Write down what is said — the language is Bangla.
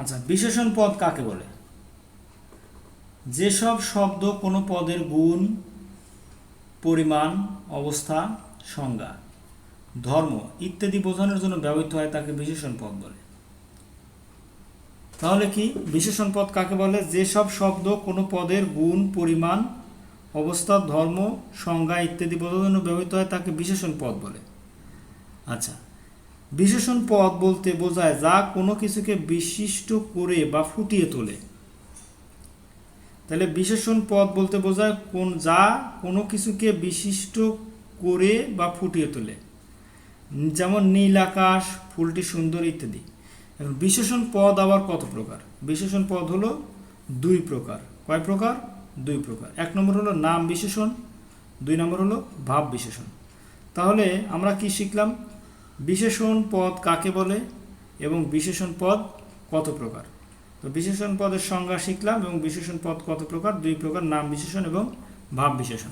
আচ্ছা বিশেষণ পদ কাকে বলে? যেসব শব্দ কোনো পদের গুণ, পরিমাণ, অবস্থা, সংজ্ঞা, ধর্ম ইত্যাদি বোঝানোর জন্য ব্যবহৃত হয়, তাকে বিশেষণ পদ বলে। তাহলে কি বিশেষণ পদ কাকে বলে? যেসব শব্দ কোনো পদের গুণ, পরিমাণ, অবস্থা, ধর্ম, সংজ্ঞা ইত্যাদি বোঝানোর জন্য ব্যবহৃত হয়, তাকে বিশেষণ পদ বলে। আচ্ছা বিশেষণ পদ বলতে বোঝায় যা কোনো কিছুকে বিশিষ্ট করে বা ফুটিয়ে তোলে। তাহলে বিশেষণ পদ বলতে বোঝায় কোন, যা কোনো কিছুকে বিশিষ্ট করে বা ফুটিয়ে তোলে। যেমন নীল আকাশ, ফুলটি সুন্দর ইত্যাদি। বিশেষণ পদ আবার কত প্রকার? বিশেষণ পদ হলো দুই প্রকার। কয় প্রকার? দুই প্রকার। এক নম্বর হলো নাম বিশেষণ, দুই নম্বর হলো ভাব বিশেষণ। তাহলে আমরা কি শিখলাম? বিশেষণ পদ কাকে বলে এবং বিশেষণ পদ কত প্রকার? তো বিশেষণ পদের সংজ্ঞা শিখলাম এবং বিশেষণ পদ কত প্রকার? দুই প্রকার, নাম বিশেষণ এবং ভাব বিশেষণ।